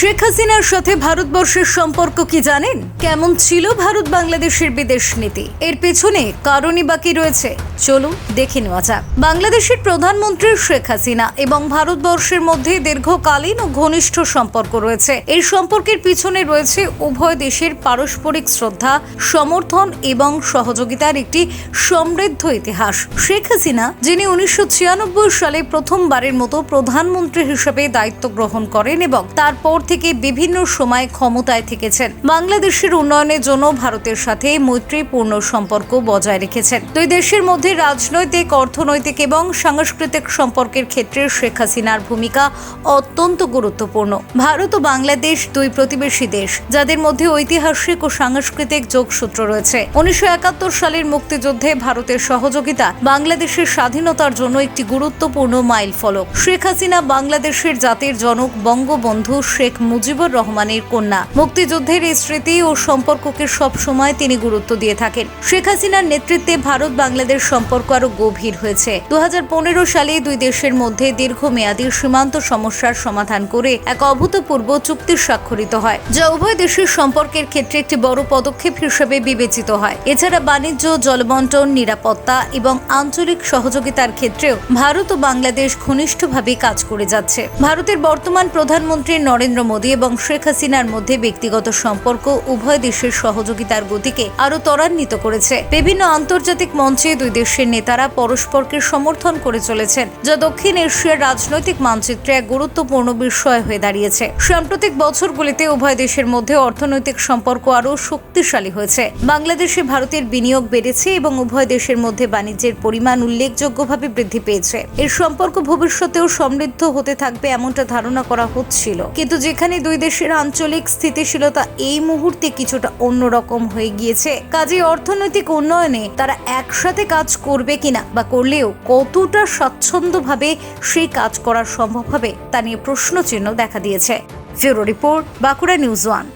শেখ হাসিনার সাথে ভারতবর্ষের সম্পর্ক কি জানেন? কেমন ছিল ভারত বাংলাদেশের বিদেশ নীতি? এর পেছনে কারণই বাকি রয়েছে? চলুন দেখে নেওয়া যাক। বাংলাদেশের প্রধানমন্ত্রী শেখ হাসিনা এবং ভারতবর্ষের মধ্যে দীর্ঘকালীন ও ঘনিষ্ঠ সম্পর্ক রয়েছে। এই সম্পর্কের পিছনে রয়েছে উভয় দেশের পারস্পরিক শ্রদ্ধা, সমর্থন এবং সহযোগিতার একটি সমৃদ্ধ ইতিহাস। শেখ হাসিনা, যিনি উনিশশো ছিয়ানব্বই সালে প্রথমবারের মতো প্রধানমন্ত্রী হিসেবে দায়িত্ব গ্রহণ করেন এবং তারপর থেকে বিভিন্ন সময় ক্ষমতায় থেকেছেন। বাংলাদেশের উন্নয়নের জন্য ভারতের সাথে মৈত্রীপূর্ণ সম্পর্ক বজায় রেখেছেন। দুই দেশের মধ্যে রাজনৈতিক, অর্থনৈতিক এবং সাংস্কৃতিক সম্পর্কের ক্ষেত্রে শেখ হাসিনার ভূমিকা অত্যন্ত গুরুত্বপূর্ণ। ভারত ও বাংলাদেশ দুই প্রতিবেশী দেশ, যাদের মধ্যে ঐতিহাসিক ও সাংস্কৃতিক যোগসূত্র রয়েছে। উনিশশো একাত্তর সালের মুক্তিযুদ্ধে ভারতের সহযোগিতা বাংলাদেশের স্বাধীনতার জন্য একটি গুরুত্বপূর্ণ মাইল ফলক শেখ হাসিনা বাংলাদেশের জাতির জনক, বঙ্গবন্ধু শেখ মুজিবুর রহমানের কন্যা। মুক্তিযুদ্ধের এই স্মৃতি ও সম্পর্ককে সব সময় তিনি গুরুত্ব দিয়ে থাকেন। শেখ হাসিনার নেতৃত্বে ভারত বাংলাদেশ সম্পর্ক আরও গভীর হয়েছে। দু হাজার পনেরো সালে দুই দেশের মধ্যে দীর্ঘমেয়াদী সীমান্ত সমস্যার সমাধান করে এক অভূতপূর্ব চুক্তি স্বাক্ষরিত হয়, যা উভয় দেশের সম্পর্কের ক্ষেত্রে একটি বড় পদক্ষেপ হিসেবে বিবেচিত হয়। এছাড়া বাণিজ্য, জলবন্টন, নিরাপত্তা এবং আঞ্চলিক সহযোগিতার ক্ষেত্রেও ভারত ও বাংলাদেশ ঘনিষ্ঠভাবে কাজ করে যাচ্ছে। ভারতের বর্তমান প্রধানমন্ত্রী নরেন্দ্র মোদী এবং শেখ হাসিনার মধ্যে ব্যক্তিগত সম্পর্ক উভয় দেশের সহযোগিতার গতিকে আরও ত্বরান্বিত করেছে। বিভিন্ন আন্তর্জাতিক মঞ্চে দুই দেশের নেতারা পরস্পরকে সমর্থন করে চলেছেন, যা দক্ষিণ এশিয়ার রাজনৈতিক মানচিত্রে এক গুরুত্বপূর্ণ বিষয় হয়ে দাঁড়িয়েছে। সাম্প্রতিক বছরগুলিতে উভয় দেশের মধ্যে অর্থনৈতিক সম্পর্ক আরও শক্তিশালী হয়েছে। বাংলাদেশে ভারতের বিনিয়োগ বেড়েছে এবং উভয় দেশের মধ্যে বাণিজ্যের পরিমাণ উল্লেখযোগ্যভাবে বৃদ্ধি পেয়েছে। এর সম্পর্ক ভবিষ্যতেও সমৃদ্ধ হতে থাকবে এমনটা ধারণা করা হচ্ছিল। কিন্তু যেখানে দুই দেশের আঞ্চলিক স্থিতিশীলতা এই মুহূর্তে কিছুটা অন্যরকম হয়ে গিয়েছে। কাজে অর্থনৈতিক উন্নয়নে তারা একসাথে কাজ করবে কিনা বা করলেও কতটা স্বাচ্ছন্দ্যভাবে সেই কাজ করা সম্ভব হবে তা নিয়ে প্রশ্নচিহ্ন দেখা দিয়েছে। Bureau report, Bankura news one.